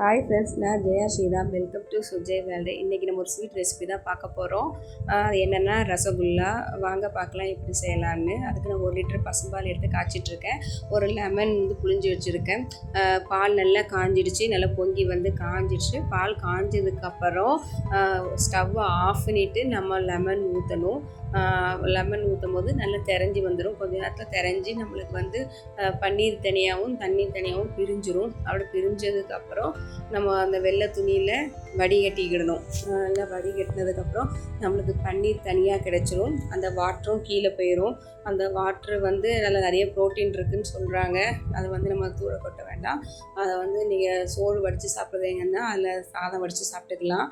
Hi friends நான் Jaya Sriram. Welcome to Sujay world இன்றைக்கி நம்ம ஒரு ஸ்வீட் ரெசிபி தான் பார்க்க போகிறோம் அது என்னென்னா ரசகுல்லா. வாங்க பார்க்கலாம் எப்படி செய்யலான்னு அதுக்கு நான் ஒரு லிட்டர் பசும்பால் எடுத்து காய்ச்சிட்ருக்கேன். ஒரு லெமன் வந்து புளிஞ்சு வச்சுருக்கேன். பால் நல்லா காஞ்சிடுச்சு. நல்லா பொங்கி வந்து காஞ்சிடுச்சு. பால் காஞ்சதுக்கப்புறம் ஸ்டவ்வை ஆஃப் பண்ணிவிட்டு நம்ம லெமன் ஊற்றணும் லெமன் ஊற்றும் போது நல்லா தெரிஞ்சு வந்துடும் கொஞ்ச நேரத்தில் தெரிஞ்சு நம்மளுக்கு வந்து பன்னீர் தனியாகவும் தண்ணி தனியாகவும் பிரிஞ்சிரும். அப்படி பிரிஞ்சதுக்கப்புறம் நம்ம அந்த வெள்ளை துணியில் வடிகட்டிக்கிடணும் நல்லா வடிகட்டினதுக்கப்புறம் நம்மளுக்கு பன்னீர் தனியாக கிடச்சிரும். அந்த வாட்டரும் கீழே போயிடும் அந்த வாட்ரு வந்து அதில் நிறைய ப்ரோட்டீன் இருக்குதுன்னு சொல்கிறாங்க அதை வந்து நம்ம தூர கொட்ட வேண்டாம். அதை வந்து நீங்கள் சோறு வடித்து சாப்பிட்றீங்கன்னா அதில் சாதம் வடித்து சாப்பிட்டுக்கலாம்.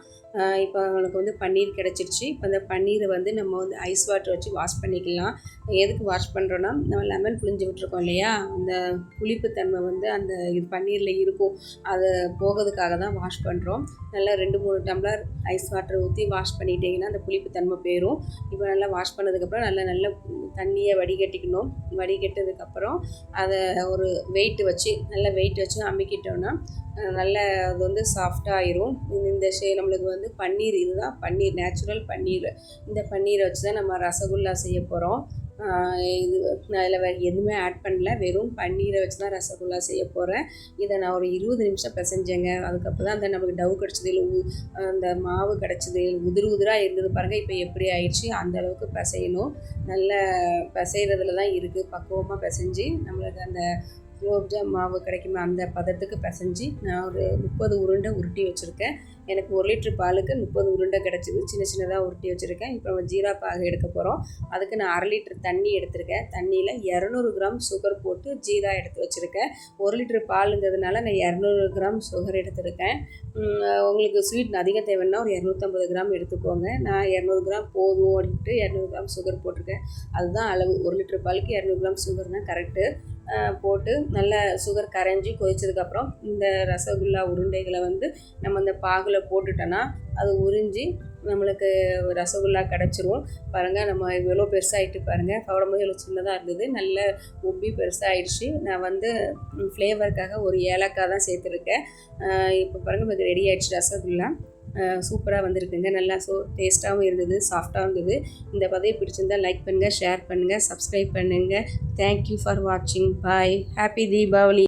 இப்போ உங்களுக்கு வந்து பன்னீர் கிடச்சிருச்சு. இப்போ அந்த பன்னீரை வந்து நம்ம வந்து ஐஸ் வாட்டர் வச்சு வாஷ் பண்ணிக்கலாம். எதுக்கு வாஷ் பண்ணுறோன்னா நம்ம லெமன் புழிஞ்சு விட்ருக்கோம் இல்லையா? அந்த புளிப்புத்தன்மை வந்து அந்த இது பன்னீரில் இருக்கும். அதை போகிறதுக்காக தான் வாஷ் பண்ணுறோம் நல்லா ரெண்டு மூணு டம்ளர் ஐஸ் வாட்டர் ஊற்றி வாஷ் பண்ணிட்டீங்கன்னா அந்த புளிப்புத்தன்மை போயிடும் இப்போ நல்லா வாஷ் பண்ணதுக்கப்புறம் நல்லா நல்ல தண்ணியை வடிகட்டிக்கணும். வடிகட்டதுக்கப்புறம் அதை ஒரு வெயிட் வச்சு நல்ல வெயிட் வச்சு அமுக்கிட்டோன்னா நல்ல அது வந்து சாஃப்டாகிரும் இந்த- இந்த ஷே நம்மளுக்கு வந்து பன்னீர் இதுதான் பன்னீர் நேச்சுரல் பன்னீர். இந்த பன்னீரை வச்சு தான் நம்ம ரசகுல்லா செய்ய போகிறோம் இது நான் அதில் வேறு எதுவுமே ஆட் பண்ணல. வெறும் பன்னீரை வச்சு தான் ரசகுல்லா செய்ய போகிறேன் இதை நான் ஒரு இருபது நிமிஷம் பிசைஞ்சேங்க. அதுக்கப்புறம் தான் அந்த நமக்கு டவு கிடச்சது இல்லை உ- அந்த மாவு கிடச்சது உதிர் உதிராக இருந்தது பாருங்கள் இப்போ எப்படி ஆயிடுச்சு? அந்த அளவுக்கு பிசையணும். நல்ல பிசைகிறதுல தான் இருக்குது பக்குவமாக பிசைஞ்சு நம்மளுக்கு அந்த குலோப்ஜாம் மாவு கிடைக்குமே அந்த பதத்துக்கு பிசைஞ்சு நான் ஒரு முப்பது உருண்டை உருட்டி வச்சுருக்கேன். எனக்கு ஒரு லிட்டர் பாலுக்கு முப்பது உருண்டை கிடச்சிது. சின்ன சின்னதாக உருட்டி வச்சுருக்கேன். இப்போ நம்ம ஜீரா பாகு எடுக்க போகிறோம் அதுக்கு நான் அரை லிட்டர் தண்ணி எடுத்திருக்கேன். தண்ணியில் இரநூறு கிராம் சுகர் போட்டு ஜீரா எடுத்து வச்சுருக்கேன். ஒரு லிட்டர் பாலுங்கிறதுனால நான் இரநூறு கிராம் சுகர் எடுத்திருக்கேன். உங்களுக்கு ஸ்வீட் அதிகம் தேவைன்னா ஒரு இரநூத்தம்பது கிராம் எடுத்துக்கோங்க. நான் இரநூறு கிராம் போதும் அப்படின்ட்டு இரநூறு கிராம் சுகர் போட்டிருக்கேன். அதுதான் அளவு. ஒரு லிட்டர் பாலுக்கு இரநூறு கிராம் சுகர் தான் கரெக்டு போட்டு நல்லா சுகர் கரைஞ்சி கொதிச்சதுக்கப்புறம் இந்த ரசகுல்லா உருண்டைகளை வந்து நம்ம இந்த பாகில் போட்டுட்டோன்னா அது உறிஞ்சி நம்மளுக்கு ரசகுல்லா கிடச்சிரும். பாருங்கள் நம்ம எவ்வளோ பெருசாகிட்டு பாருங்கள் போடும்போது எவ்வளோ சின்னதாக இருந்தது. நல்ல உப்பி பெருசாகிடுச்சு நான் வந்து ஃப்ளேவருக்காக ஒரு ஏலக்காய் தான் சேர்த்துருக்கேன். இப்போ பாருங்கள் நமக்கு ரெடி ஆகிடுச்சு ரசகுல்லா. சூப்பராக வந்திருக்குங்க. நல்லா ஸோ டேஸ்ட்டாகவும் இருந்தது சாஃப்டாகவும் இருந்தது. இந்த பதவி பிடிச்சிருந்தா லைக் பண்ணுங்கள் ஷேர் பண்ணுங்கள் சப்ஸ்கிரைப் பண்ணுங்கள் தேங்க்யூ ஃபார் வாட்சிங் பாய் ஹாப்பி தீபாவளி